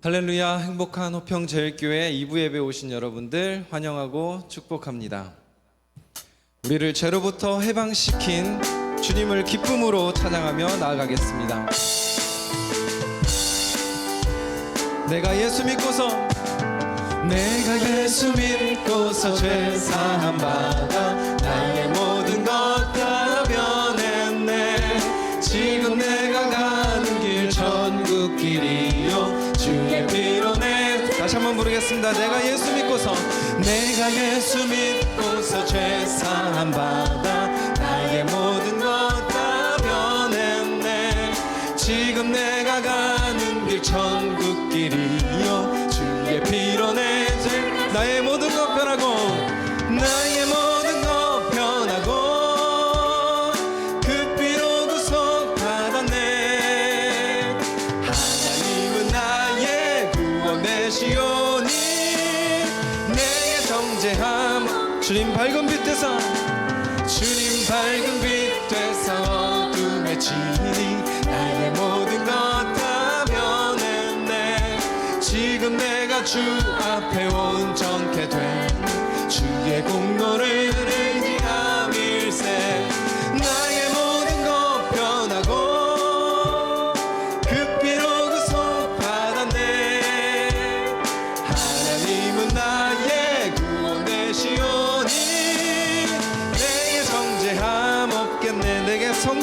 할렐루야 행복한 호평 제일교회 2부 예배 오신 여러분들 환영하고 축복합니다. 우리를 죄로부터 해방시킨 주님을 기쁨으로 찬양하며 나아가겠습니다. 내가 예수 믿고서 내가 예수 믿고서 죄 사함 받아 나의 모 부르겠습니다. 내가 예수 믿고서 내가 예수 믿고서 죄 사함 받아 나의 모든 것 다 변했네. 지금 내가 가는 길 천국 길이요. 주의 피로 내죄 나의 모든 것 변하고 나의 모든 것 변하고 그 피로 구속 받았네. 하나님은 나의 구원 되시오 정죄함. 주님 밝은 빛 되사 주님 밝은 빛 되사 어둠에 지니 나의 모든 것 다 변했네. 지금 내가 주 앞에 온전케 된 주의 공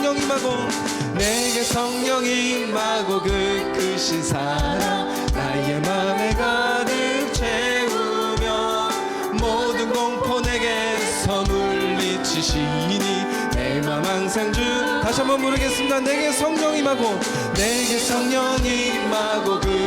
성령 임하고 내게 성령 임하고 그 크신 사랑 나의 맘에 가득 채우며 모든 공포 내게서 물리치시니 내 맘 항상 주. 다시 한번 부르겠습니다. 내게 성령 임하고 내게 성령 임하고 그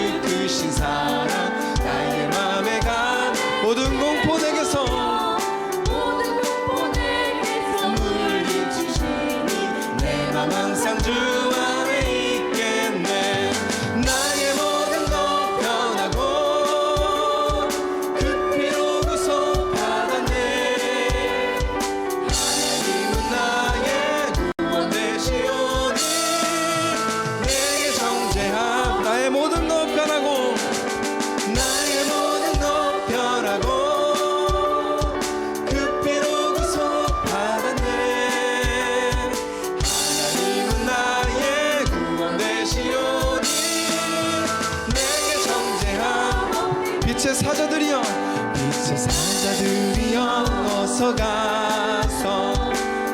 어서 가서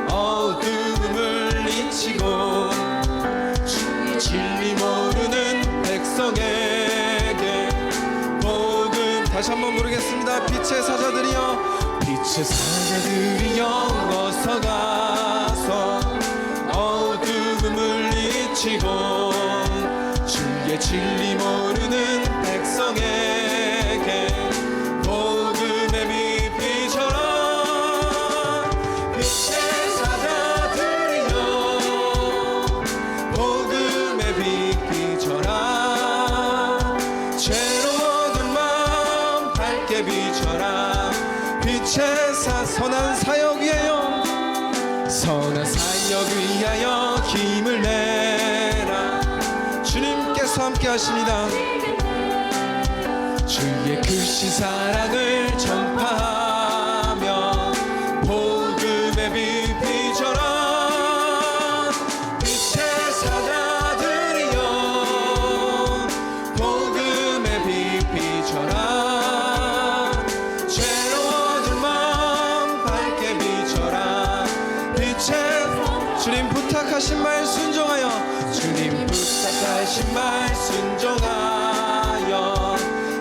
어둠을 물리치고 주의 진리 모르는 백성에게 복음. 다시 한번 부르겠습니다. 빛의 사자들이여 어서 가서 어둠을 물리치고 주의 진리 모르는 사역 위하여 힘을 내라. 주님께서 함께 하십니다. 주의 크신 사랑을 전 부탁하신 말 순종하여. 주님 부탁하신 말 순종하여.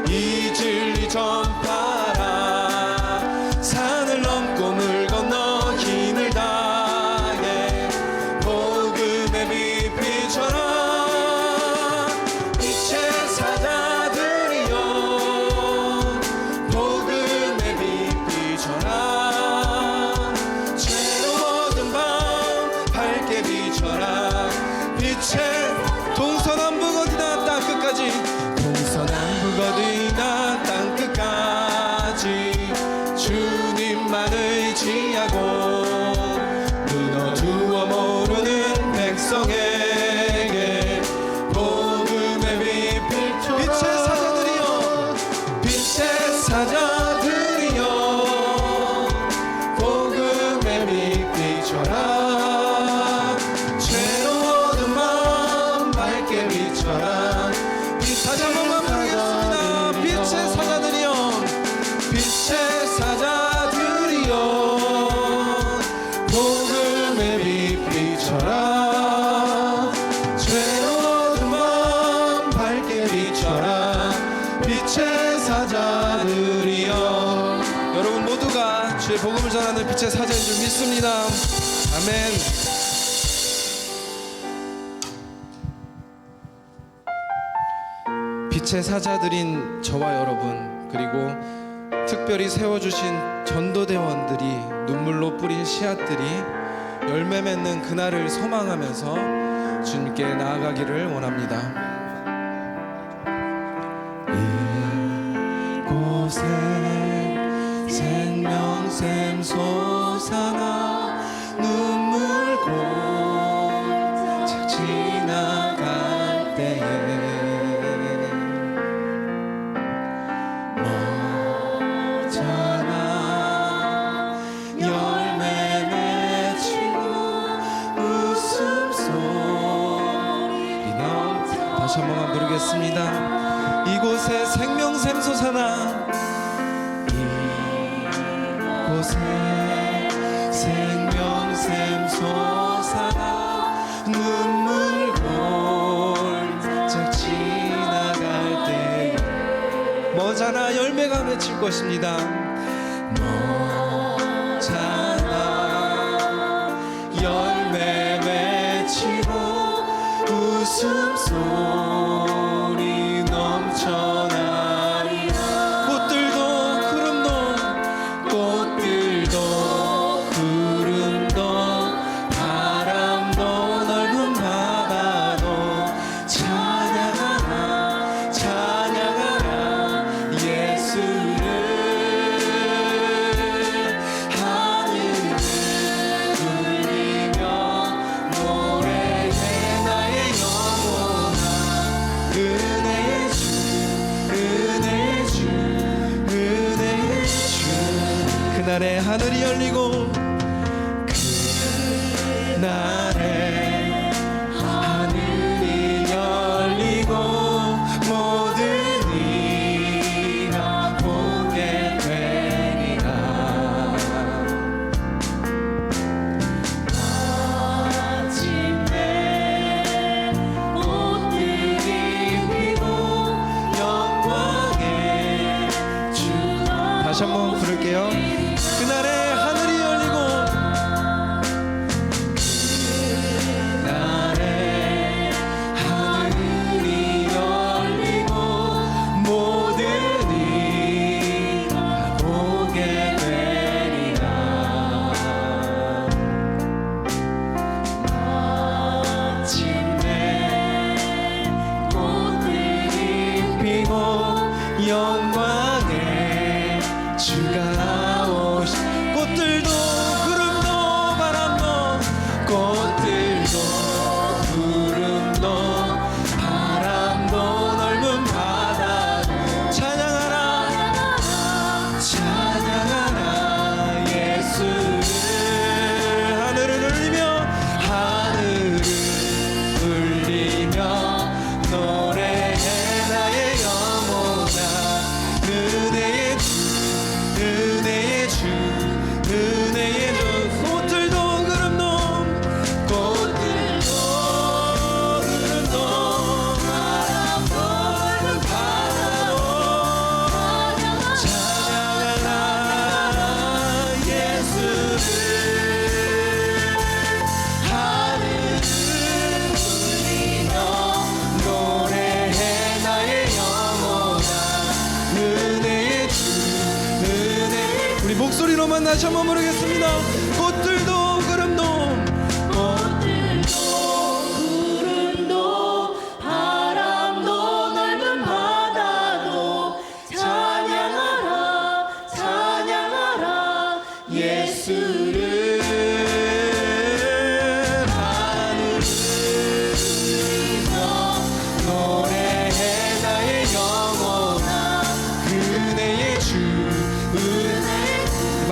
이 진리 전파라 밝게 비춰라. 빛에 동서남북 어디나 땅끝까지. 동서남북 어디나? 빛의 사자들인 저와 여러분 그리고 특별히 세워주신 전도대원들이 눈물로 뿌린 씨앗들이 열매 맺는 그날을 소망하면서 주님께 나아가기를 원합니다. 이곳에 드리겠습니다. 이곳에 생명샘소 사나 이곳에 생명샘솟아나 눈물 골짝 지나갈 때 머자나 열매가 맺힐 것입니다. 하늘이 열리고 그날 contigo. 다시 한번 부르겠습니다.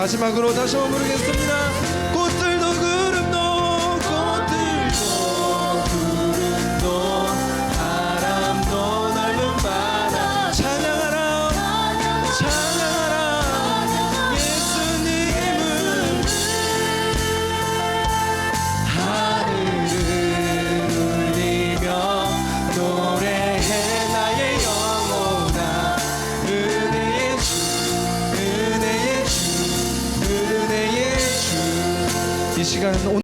마지막으로 다시 한번 부르겠습니다.